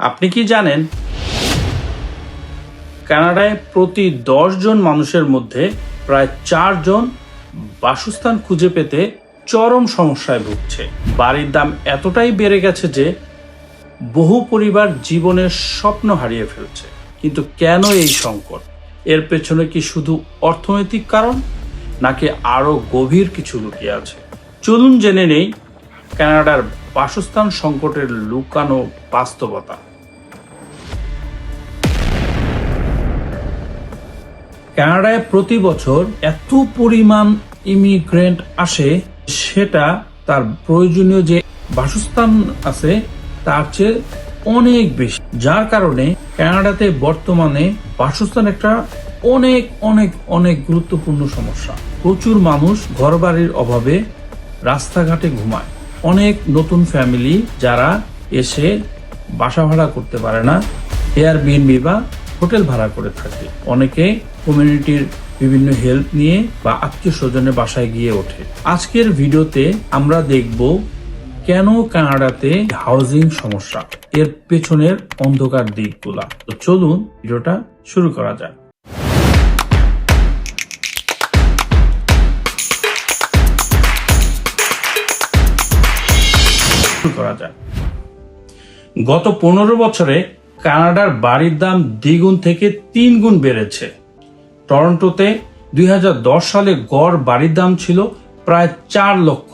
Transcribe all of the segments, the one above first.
আপনি কি জানেন? কানাডায় প্রতি জন মানুষের মধ্যে প্রায় চারজন বাসস্থান খুঁজে পেতে চরম সমস্যায় ভুগছে। বাড়ির দাম এতটাই বেড়ে গেছে যে বহু পরিবার জীবনের স্বপ্ন হারিয়ে ফেলছে। কিন্তু কেন এই সংকট? এর পেছনে কি শুধু অর্থনৈতিক কারণ, নাকি আরও গভীর কিছু লুকিয়ে আছে? চলুন জেনে নেই কানাডার বাসস্থান সংকটের লুকানো বাস্তবতা। কানাডায় প্রতি বছর এত পরিমাণ ইমিগ্রেন্ট আসে, সেটা তার প্রয়োজনীয় যে বাসস্থান আছে, তার চেয়ে অনেক বেশি। যার কারণে কানাডাতে বর্তমানে বাসস্থান একটা অনেক অনেক অনেক গুরুত্বপূর্ণ সমস্যা। প্রচুর মানুষ ঘরবাড়ির অভাবে রাস্তাঘাটে ঘুমায়। অনেক নতুন ফ্যামিলি যারা এসে বাসা ভাড়া করতে পারে না এয়ার বিএনবি বা হোটেল ভাড়া করে থাকে। অনেকে কমিউনিটির বিভিন্ন হেল্প নিয়ে বা আত্মীয় স্বজনের বাসায় গিয়ে ওঠে। আজকের ভিডিওতে আমরা দেখব কেন কানাডাতে হাউজিং সমস্যা, এর পেছনের অন্ধকার দিকগুলা। তো চলুন ভিডিওটা শুরু করা যাক। করা যাক। গত পনেরো বছরে কানাডার বাড়ির দাম দ্বিগুণ থেকে তিন গুণ বেড়েছে। টরন্টোতে দুই হাজার দশ সালে গড় বাড়ির দাম ছিল প্রায় চার লক্ষ,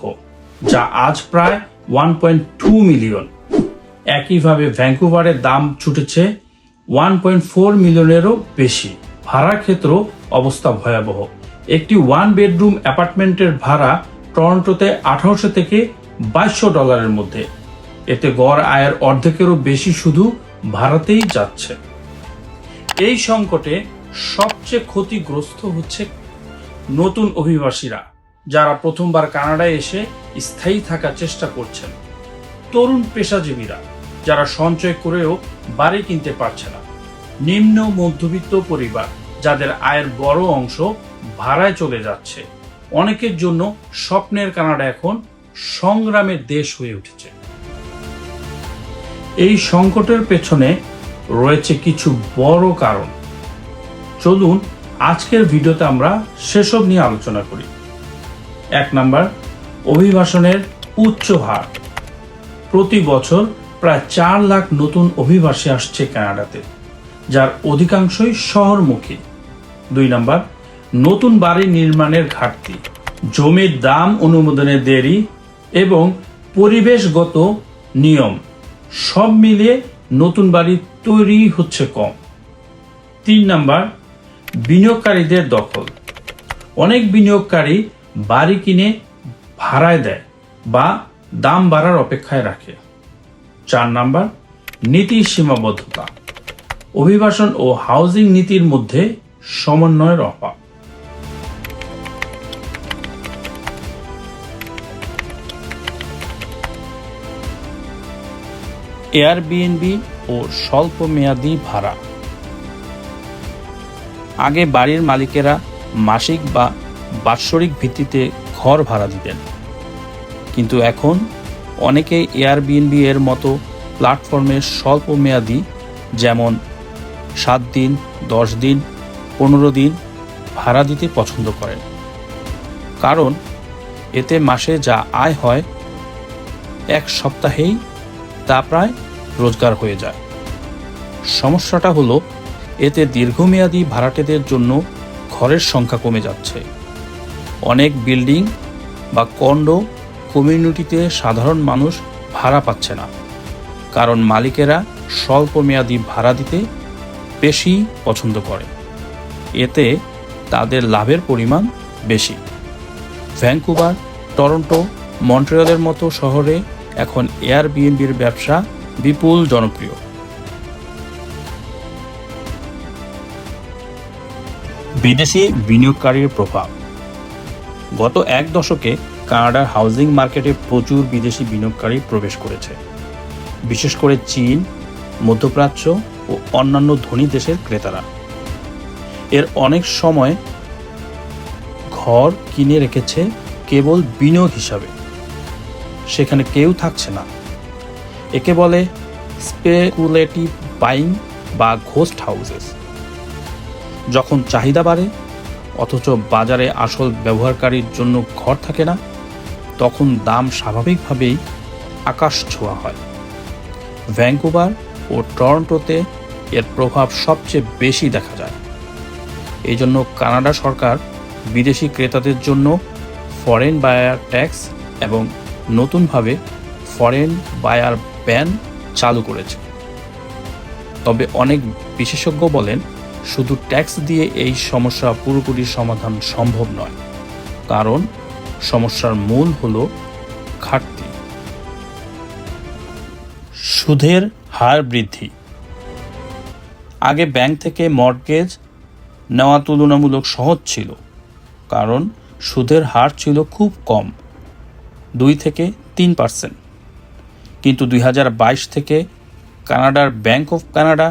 যা আজ প্রায় ওয়ান পয়েন্ট টু মিলিয়ন। একইভাবে ভ্যাঙ্কুভারের দাম ছুটেছে ওয়ান পয়েন্ট ফোর মিলিয়নেরও বেশি। ভাড়া ক্ষেত্র অবস্থা ভয়াবহ। একটি ওয়ান বেডরুম অ্যাপার্টমেন্টের ভাড়া টরন্টোতে আঠারোশো থেকে বাইশশো ডলারের মধ্যে। এতে গড় আয়ের অর্ধেকেরও বেশি শুধু ভাড়াতেই যাচ্ছে। এই সংকটে সবচেয়ে ক্ষতিগ্রস্ত হচ্ছে নতুন অভিবাসীরা, যারা প্রথমবার কানাডায় এসে স্থায়ী থাকার চেষ্টা করছেন। তরুণ পেশাজীবীরা, যারা সঞ্চয় করেও বাড়ি কিনতে পারছে না। নিম্ন মধ্যবিত্ত পরিবার, যাদের আয়ের বড় অংশ ভাড়ায় চলে যাচ্ছে। অনেকের জন্য স্বপ্নের কানাডা এখন সংগ্রামের দেশ হয়ে উঠেছে। এই সংকটের পেছনে রয়েছে কিছু বড় কারণ। চলুন, আজকের ভিডিওতে আমরা সেসব নিয়ে আলোচনা করি। এক নাম্বার, অভিবাসনের উচ্চ হার। প্রতি বছর প্রায় চার লাখ নতুন অভিবাসী আসছে কানাডাতে, যার অধিকাংশই শহরমুখী। দুই নাম্বার, নতুন বাড়ি নির্মাণের ঘাটতি। জমির দাম অনুমোদনের দেরি এবং পরিবেশগত নিয়ম। সব মিলিয়ে নতুন বাড়ি তৈরি হচ্ছে কম। তিন নাম্বার, বিনিয়োগকারীদের দখল। অনেক বিনিয়োগকারী বাড়ি কিনে ভাড়ায় দেয় বা দাম বাড়ার অপেক্ষায় রাখে। চার নাম্বার, নীতি সীমাবদ্ধতা। অভিবাসন ও হাউজিং নীতির মধ্যে সমন্বয়ের অভাব। এয়ারবিএনবি ও স্বল্প মেয়াদী ভাড়া। আগে বাড়ির মালিকেরা মাসিক বা বাৎসরিক ভিত্তিতে ঘর ভাড়া দিতেন। কিন্তু এখন অনেকে এয়ারবিএনবি এর মতো প্ল্যাটফর্মে স্বল্প মেয়াদি যেমন সাত দিন, দশ দিন, পনেরো দিন ভাড়া দিতে পছন্দ করেন। কারণ এতে মাসে যা আয় হয় এক সপ্তাহেই তা প্রায় রোজগার হয়ে যায়। সমস্যাটা হলো, এতে দীর্ঘমেয়াদী ভাড়াটেদের জন্য ঘরের সংখ্যা কমে যাচ্ছে। অনেক বিল্ডিং বা কন্ডো কমিউনিটিতে সাধারণ মানুষ ভাড়া পাচ্ছে না, কারণ মালিকেরা স্বল্প মেয়াদী ভাড়া দিতে বেশি পছন্দ করে। এতে তাদের লাভের পরিমাণ বেশি। ভ্যাঙ্কুভার টরন্টো, মন্ট্রিয়লের মতো শহরে এখন এয়ারবিএনবির ব্যবসা বিপুল জনপ্রিয়। বিদেশি বিনিয়োগকারীর প্রভাব। গত এক দশকে কানাডার হাউজিং মার্কেটে প্রচুর বিদেশি বিনিয়োগকারী প্রবেশ করেছে। বিশেষ করে চীন, মধ্যপ্রাচ্য ও অন্যান্য ধনী দেশের ক্রেতারা। এর অনেক সময় ঘর কিনে রেখেছে কেবল বিনিয়োগ হিসাবে। সেখানে কেউ থাকছে না। একে বলে স্পেকুলেটিভ বাইং বা ঘোস্ট হাউসেস যখন চাহিদা বাড়ে, অথচ বাজারে আসল ব্যবহারকারীর জন্য ঘর থাকে না, তখন দাম স্বাভাবিকভাবেই আকাশ ছোঁয়া হয়। ভ্যাঙ্কুভার ও টরন্টোতে এর প্রভাব সবচেয়ে বেশি দেখা যায়। এই জন্য কানাডা সরকার বিদেশি ক্রেতাদের জন্য ফরেন বায়ার ট্যাক্স এবং নতুনভাবে ফরেন বায়ার ব্যান চালু করেছে। তবে অনেক বিশেষজ্ঞ বলেন, শুধু ট্যাক্স দিয়ে এই সমস্যা পুরোপুরি সমাধান সম্ভব নয়। কারণ, সমস্যার মূল হল ঘাটতি। সুদের হার বৃদ্ধি। আগে ব্যাংক থেকে মর্টগেজ নেওয়া তুলনামূলক সহজ ছিল, কারণ সুদের হার ছিল খুব কম, দুই থেকে তিন পার্সেন্ট। কিন্তু দুই হাজার বাইশ থেকে কানাডার ব্যাংক অফ কানাডা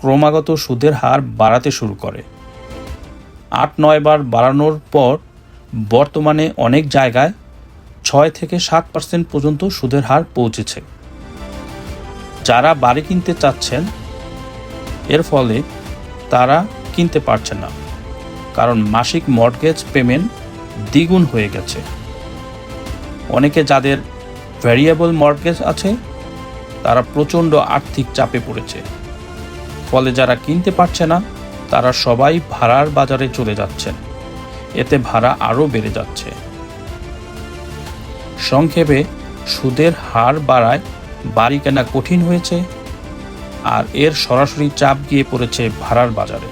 ক্রমাগত সুদের হার বাড়াতে শুরু করে। আট, নয় বার বাড়ানোর পর বর্তমানে অনেক জায়গায় ছয় থেকে সাত পার্সেন্ট পর্যন্ত সুদের হার পৌঁছেছে। যারা বাড়ি কিনতে চাচ্ছেন, এর ফলে তারা কিনতে পারছে না, কারণ মাসিক মর্টগেজ পেমেন্ট দ্বিগুণ হয়ে গেছে। অনেকে যাদের ভ্যারিয়েবল মর্টগেজ আছে, তারা প্রচণ্ড আর্থিক চাপে পড়েছে। ফলে যারা কিনতে পারছে না, তারা সবাই ভাড়ার বাজারে চলে যাচ্ছেন। এতে ভাড়া আরও বেড়ে যাচ্ছে। সংক্ষেপে, সুদের হার বাড়ায় বাড়ি কেনা কঠিন হয়েছে আর এর সরাসরি চাপ গিয়ে পড়েছে ভাড়ার বাজারে।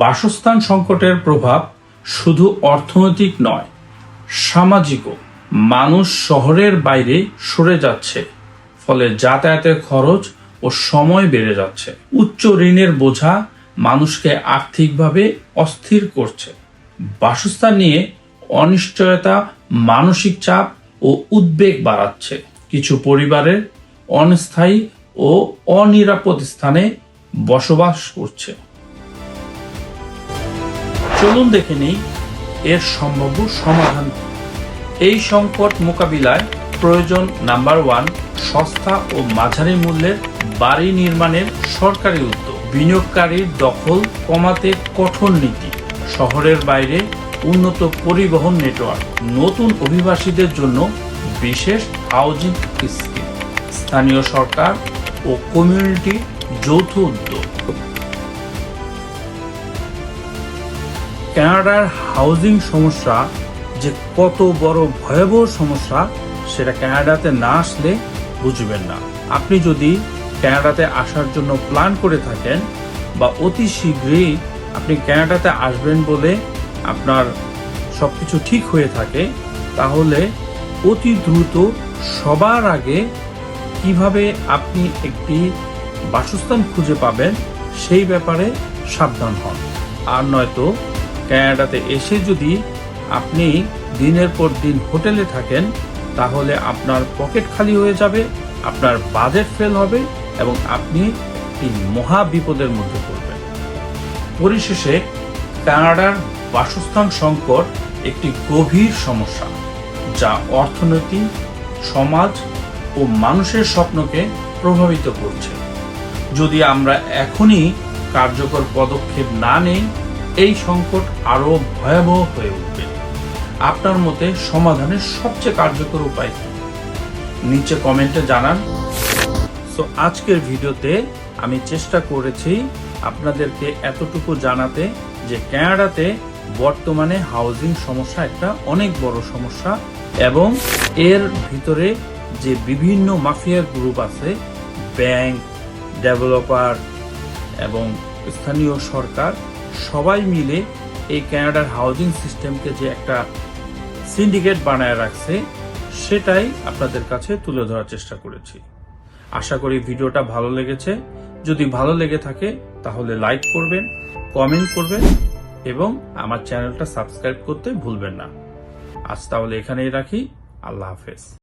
বাসস্থান সংকটের প্রভাব শুধু অর্থনৈতিক নয়, সামাজিকও। মানুষ শহরের বাইরে সরে যাচ্ছে, ফলে যাতায়াতের খরচ ও সময় বেড়ে যাচ্ছে। উচ্চ ঋণের বোঝা মানুষকে আর্থিকভাবে অস্থির করছে। বাসস্থান নিয়ে অনিশ্চয়তা, মানসিক চাপ ও উদ্বেগ বাড়াচ্ছে। কিছু পরিবারের অনস্থায়ী ও অনিরাপদ স্থানে বসবাস করছে। চলুন দেখে নিই এর সম্ভাব্য সমাধান। এই সংকট মোকাবিলায় প্রয়োজন নাম্বার ওয়ান, সস্তা ও মাঝারি মূল্যের বাড়ি নির্মাণের সরকারি উদ্যোগ। বিনিয়োগকারীর দখল কমাতে কঠোর নীতি। শহরের বাইরে উন্নত পরিবহন নেটওয়ার্ক। নতুন অভিবাসীদের জন্য বিশেষ হাউজিং স্কিম। স্থানীয় সরকার ও কমিউনিটি যৌথ উদ্যোগ। কানাডার হাউজিং সমস্যা, যে কত বড় ভয়াবহ সমস্যা, সেটা কানাডাতে না আসলে বুঝবেন না। আপনি যদি কানাডাতে আসার জন্য প্ল্যান করে থাকেন বা অতি শীঘ্রই আপনি কানাডাতে আসবেন বলে আপনার সব কিছু ঠিক হয়ে থাকে, তাহলে অতি দ্রুত সবার আগে কীভাবে আপনি একটি বাসস্থান খুঁজে পাবেন, সেই ব্যাপারে সাবধান হন। আর নয়তো কানাডাতে এসে যদি আপনি দিনের পর দিন হোটেলে থাকেন, তাহলে আপনার পকেট খালি হয়ে যাবে, আপনার বাজেট ফেল হবে এবং আপনি একটি মহা বিপদের মধ্যে পড়বেন। পরিশেষে কানাডার বাসস্থান সংকট একটি গভীর সমস্যা, যা অর্থনীতি, সমাজ ও মানুষের স্বপ্নকে প্রভাবিত করছে। যদি আমরা এখনই কার্যকর পদক্ষেপ না নেই এই সংকট আরও ভয়াবহ হয়ে উঠবে। আপনার মতে সমাধানের সবচেয়ে কার্যকর উপায় কি? নিচে কমেন্টে জানান। সো আজকের ভিডিওতে আমি চেষ্টা করেছি আপনাদেরকে এতটুকু জানাতে যে কানাডাতে বর্তমানে হাউজিং সমস্যা একটা অনেক বড় সমস্যা এবং এর ভিতরে যে বিভিন্ন মাফিয়া গ্রুপ আছে ব্যাংক ডেভেলপার এবং স্থানীয় সরকার সবাই মিলে এই ক্যানাডার হাউজিং সিস্টেমকে যে একটা সিন্ডিকেট বানায় রাখছে, সেটাই আপনাদের কাছে তুলে ধরার চেষ্টা করেছি। আশা করি ভিডিওটা ভালো লেগেছে। যদি ভালো লেগে থাকে, তাহলে লাইক করবেন কমেন্ট করবেন, এবং আমার চ্যানেলটা সাবস্ক্রাইব করতে ভুলবেন না। আজ তাহলে এখানেই রাখি। আল্লাহ হাফেজ।